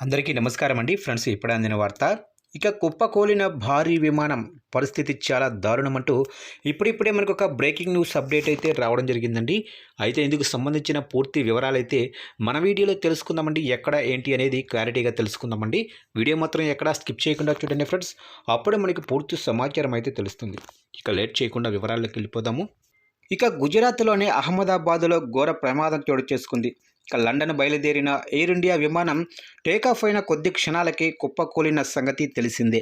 అందరికీ నమస్కారం అండి. ఫ్రెండ్స్ ఇప్పుడే అందిన వార్త. ఇక కుప్పకూలిన భారీ విమానం పరిస్థితి చాలా దారుణం అంటూ ఇప్పుడిప్పుడే మనకు ఒక బ్రేకింగ్ న్యూస్ అప్డేట్ అయితే రావడం జరిగిందండి. అయితే ఇందుకు సంబంధించిన పూర్తి వివరాలు అయితే మన వీడియోలో తెలుసుకుందామండి. ఎక్కడ ఏంటి అనేది క్లారిటీగా తెలుసుకుందామండి. వీడియో మాత్రం ఎక్కడ స్కిప్ చేయకుండా చూడండి ఫ్రెండ్స్. అప్పుడే మనకి పూర్తి సమాచారం అయితే తెలుస్తుంది. ఇక లేట్ చేయకుండా వివరాల్లోకి వెళ్ళిపోదాము. ఇక గుజరాత్లోని అహ్మదాబాద్లో ఘోర ప్రమాదం చోటు చేసుకుంది. ఇక లండన్ బయలుదేరిన ఎయిర్ ఇండియా విమానం టేకాఫ్ అయిన కొద్ది క్షణాలకే కుప్పకూలిన సంగతి తెలిసిందే.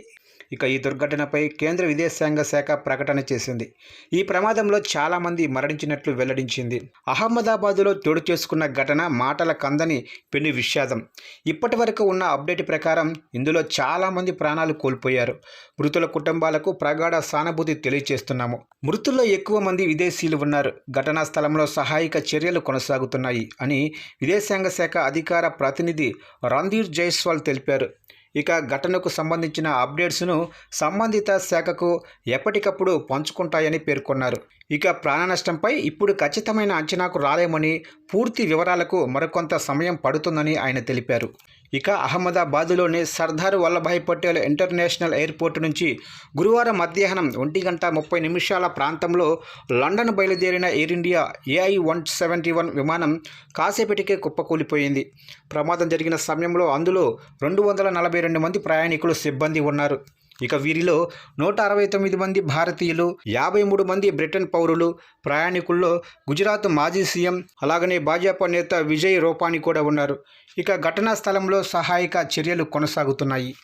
ఇక ఈ దుర్ఘటనపై కేంద్ర విదేశాంగ శాఖ ప్రకటన చేసింది. ఈ ప్రమాదంలో చాలామంది మరణించినట్లు వెల్లడించింది. అహ్మదాబాదులో తోడు చేసుకున్న ఘటన మాటల కందని పెను విషాదం. ఇప్పటి వరకు ఉన్న అప్డేట్ ప్రకారం ఇందులో చాలామంది ప్రాణాలు కోల్పోయారు. మృతుల కుటుంబాలకు ప్రగాఢ సానుభూతి తెలియజేస్తున్నాము మృతుల్లో ఎక్కువ మంది విదేశీయులు ఉన్నారు. ఘటనా స్థలంలో సహాయక చర్యలు కొనసాగుతున్నాయి అని విదేశాంగ శాఖ అధికార ప్రతినిధి రణధీర్ జైస్వాల్ తెలిపారు. ఇక ఘటనకు సంబంధించిన అప్డేట్స్ను సంబంధిత శాఖకు ఎప్పటికప్పుడు పంచుకుంటాయని పేర్కొన్నారు. ఇక ప్రాణ నష్టంపై ఇప్పుడు ఖచ్చితమైన అంచనాకు రాలేమని పూర్తి వివరాలకు మరికొంత సమయం పడుతుందని ఆయన తెలిపారు. ఇక అహ్మదాబాదులోని సర్దార్ వల్లభాయ్ పటేల్ ఇంటర్నేషనల్ ఎయిర్పోర్ట్ నుంచి గురువారం మధ్యాహ్నం ఒంటి గంట ముప్పై నిమిషాల ప్రాంతంలో లండన్ బయలుదేరిన Air India AI one seventy one విమానం కాసేపటికే కుప్పకూలిపోయింది. ప్రమాదం జరిగిన సమయంలో అందులో రెండు వందల నలభై రెండు మంది ప్రయాణికులు సిబ్బంది ఉన్నారు. ఇక వీరిలో నూట అరవై తొమ్మిది మంది భారతీయులు యాభై మూడు మంది బ్రిటన్ పౌరులు ప్రయాణికుల్లో గుజరాత్ మాజీ సీఎం అలాగనే భాజపా నేత విజయ్ రూపానీ కూడా ఉన్నారు. ఇక ఘటనా స్థలంలో సహాయక చర్యలు కొనసాగుతున్నాయి.